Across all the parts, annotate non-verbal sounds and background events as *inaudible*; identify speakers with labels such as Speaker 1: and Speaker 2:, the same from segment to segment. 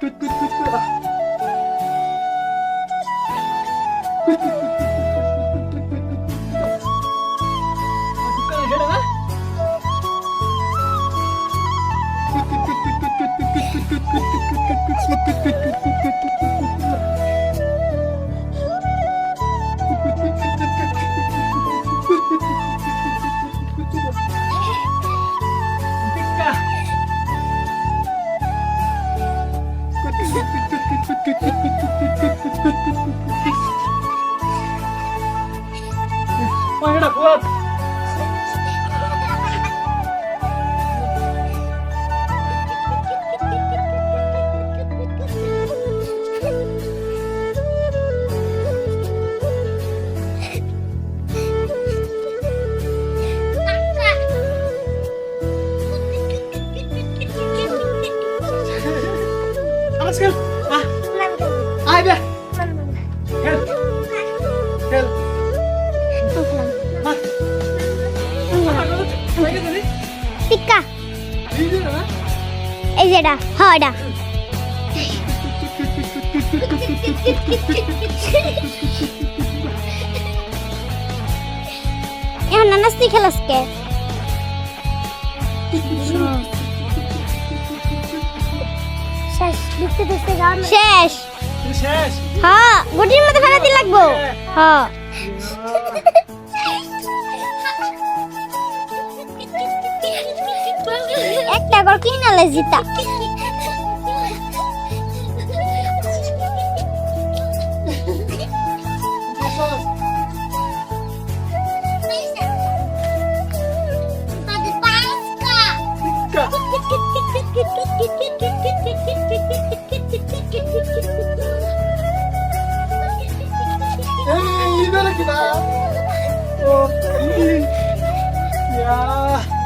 Speaker 1: 끝, 끝, 끝,
Speaker 2: 끝. 아. যেটা হ্যাঁ এটা। এখন নানাস্তি খেলাসকে শেষ
Speaker 1: শেষ।
Speaker 2: হ্যাঁ গুটির মধ্যে ফেলা লাগবো। হ্যাঁ। একটা করে কিনালে জিতা
Speaker 1: এই বেলা কি না ও ইয়া আচ্ছা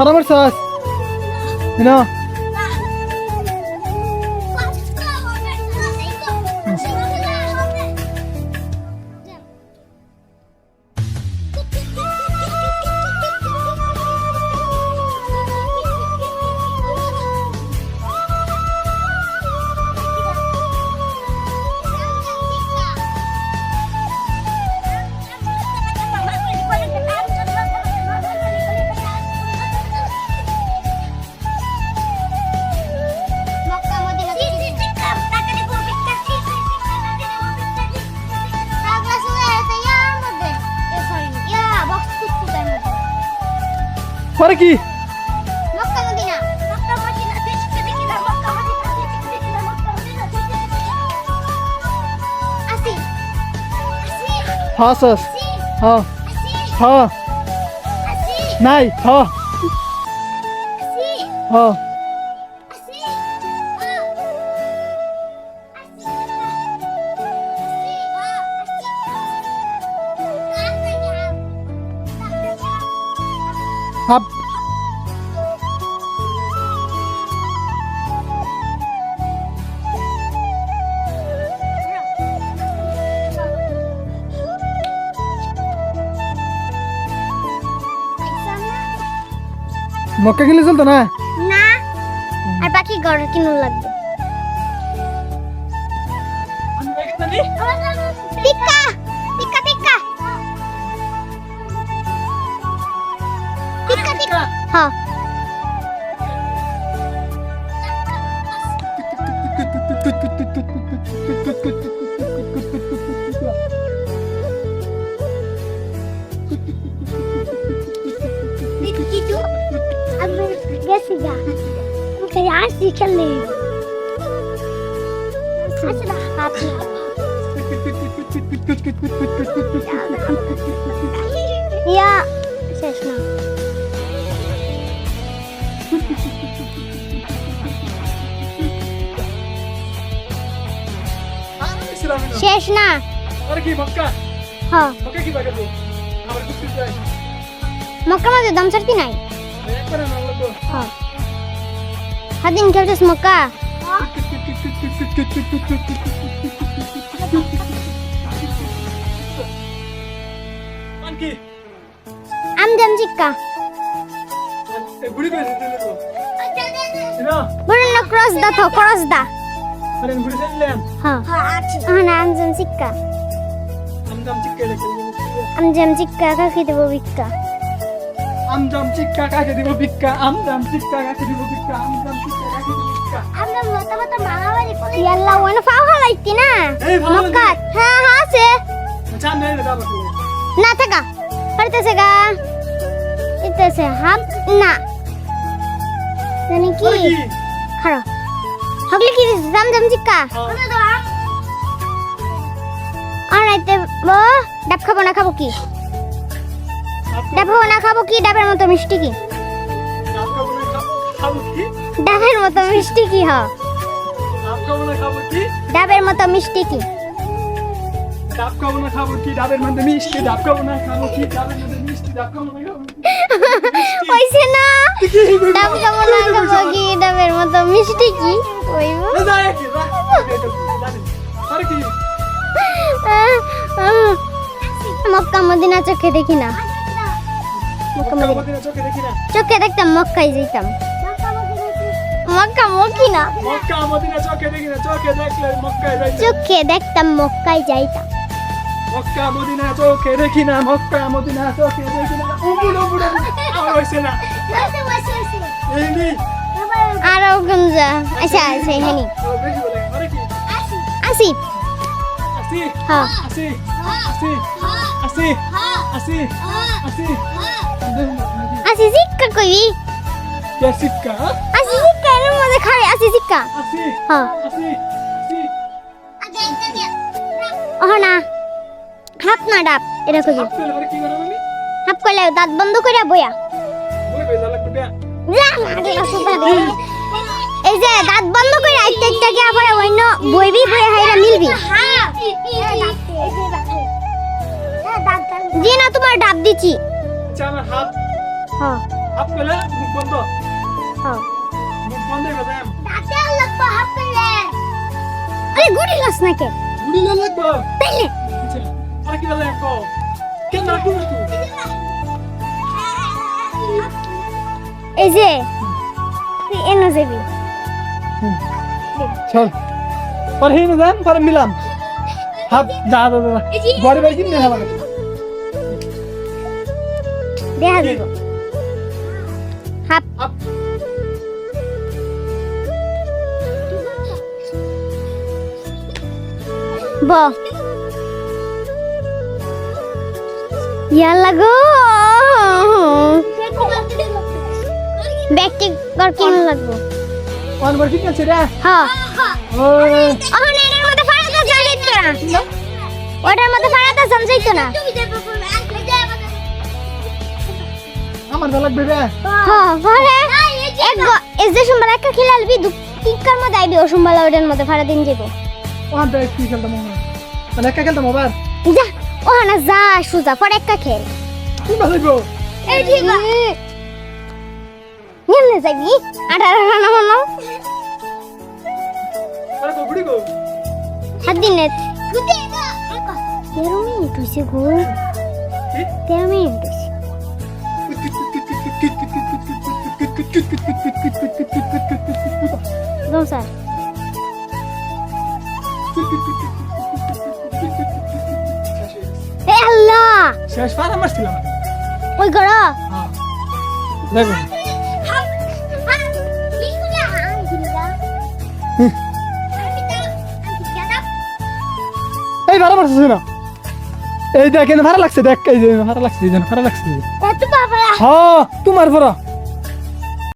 Speaker 1: আমার সাস না
Speaker 2: আসি কি?
Speaker 1: হ্যাঁ
Speaker 2: স্যার।
Speaker 1: হ্যাঁ। হ্যাঁ। নাই হ্যাঁ। হ্যাঁ। আপ মক্কা গেলে চলতো না?
Speaker 2: না। আর বাকি গড় কিনুন লাগবে? Ha. Begitu, ambil gasnya. Mungkin asli kali. Asli hati. Ya, saya senang. শেষ না।
Speaker 1: আর কি মক্কা?
Speaker 2: হ্যাঁ
Speaker 1: মক্কা কি বাগাবো আমার কুস্তি চাই
Speaker 2: মক্কা মাঝে দম ছাড়তি নাই? হ্যাঁ
Speaker 3: হাদিন খেলছিস মক্কা?
Speaker 2: মান কি?
Speaker 3: আমজাম চিক্কা
Speaker 2: বুড়ি কইছে দিলে তো না
Speaker 3: না ক্রস দা তো ক্রস দা হ্যাঁ। হ্যাঁ না আমজাম চিক্কা।
Speaker 2: আমজাম চিক্কা লেখে
Speaker 3: আমজাম চিক্কা কাকে দেবো ভিক্ষা?
Speaker 2: আমজাম চিক্কা কাকে দিব ভিক্ষা? আমজাম চিক্কা কাকে দিব ভিক্ষা? আমজাম চিক্কা কাকে দিব ভিক্ষা?
Speaker 3: আমরা মত মত মামাবাড়ি কোলে ইয়াল্লা ওনা ফাও হালাইতি না?
Speaker 2: এই
Speaker 3: হ্যাঁ হ্যাঁ আছে।
Speaker 2: চান নেই
Speaker 3: না থাকা। পারতেছে গা। ইতেছে হাম না। জানি কি?
Speaker 2: আরে কি?
Speaker 3: খাড়ো হগলি কি জাম চিক্কা
Speaker 2: হ্যাঁ।
Speaker 3: আর রাইতে বো ডাব খাব না খাব কি? ডাব খাব না খাব কি? ডাবের মতো মিষ্টি কি? ডাবের মতো মিষ্টি কি হ? ডাবের মতো মিষ্টি কি?
Speaker 2: ডাব খাব না খাব কি? ডাবের মধ্যে মিষ্টি ডাব খাব না খাব কি? ডাবের মধ্যে মিষ্টি ডাব খাব না খাব কি?
Speaker 3: হইছে *laughs* না ডাব ডাবের মতো মিষ্টি কি মক্কা মদিনা চোখে দেখি না।
Speaker 2: চোখে
Speaker 3: দেখতাম মক্কায় যেতাম মক্কা মকি
Speaker 2: চোখে
Speaker 3: দেখতাম মক্কায় যাইতাম
Speaker 2: মক্কা মদিনা চোখে দেখি না। মক্কা মদিনা চোখে দেখি না। উবুড় উবুড় আর হইছে নি।
Speaker 3: আরও গুঞ্জা। আচ্ছা আচ্ছা হেনি আসি।
Speaker 2: আসি
Speaker 3: হ্যাঁ
Speaker 2: আসি আসি আসি আসি আসি।
Speaker 3: আসি শিক্ষা কইবি।
Speaker 2: কে শিক্ষা
Speaker 3: আসি শিক্ষা এর মধ্যে খাই আসি শিক্ষা
Speaker 2: আসি
Speaker 3: হ্যাঁ
Speaker 2: আসি আসি।
Speaker 3: ওহ না। হাত না ডাব এটা কইবি।
Speaker 2: আপেল আরে কি করব আমি
Speaker 3: হাত কইলে দাঁত বন্ধ করে বইয়া। এই যে দাঁত বন্ধ করে আইতে আইতে পরে অন্য বইবি বই হাইরা মিলবি। জি না তোমার ডাব দিছি।
Speaker 2: আচ্ছা আমার হাত।
Speaker 3: হ্যাঁ
Speaker 2: হাত পেলে মুখ বন্ধ।
Speaker 3: হ্যাঁ
Speaker 2: মুখ বন্ধ করে দেন
Speaker 3: আরে গুড়ি লাস নাকে
Speaker 2: গুড়ি না লাগবে।
Speaker 3: পেলে।
Speaker 2: আচ্ছা আরে কি বলে কো? কেন না তুমি তুই
Speaker 3: এই যে তুই এনে যাবি।
Speaker 2: চল। পর হেই না যান পরে মিলাম। হাত যা যা যা বড় বড় কিনে হবা
Speaker 3: দেখা দিব হাপ ব। ইয়াল্লা গো। ব্যক্তি কর কিন লাগবো।
Speaker 2: কোন বড় কিনে আছে রে।
Speaker 3: হ্যাঁ।
Speaker 2: ও
Speaker 3: ওখানে এটার মধ্যে ফাড়াতে যাইতো না। ওটার মধ্যে ফাড়াতে যাইতো না।
Speaker 2: আমার ভালো লাগবে রে।
Speaker 3: হ্যাঁ পরে এক গ- যে সোমবার একটা খেলে আলবি দু টিকার মধ্যে আইবি ও সোমবার ওটার মধ্যে ফাড়া দিন যাব
Speaker 2: ওখান থেকে কি খেলতাম মনে মানে একা খেলতাম আবার?
Speaker 3: যা ওখানে যা সুজা পরে একটা খেল।
Speaker 2: কি ভালো
Speaker 3: এই ঠিক নিমনে যাবি আঠারো রানা মানো
Speaker 2: আরে তো বুড়ি গো
Speaker 3: হাত দিন নে তেরো মিনিট হয়েছে গো? তেরো মিনিট হয়েছে গো স্যার এ আল্লাহ
Speaker 2: শেষ পার আমার ছিলাম
Speaker 3: ওই গড়
Speaker 2: দেখো এই ভালো মারছিস না এই দেখ এনে ভালো লাগছে দেখ এই যে ভালো লাগছে ভালো লাগছে
Speaker 3: এত বাবা
Speaker 2: হ্যাঁ তোমার পর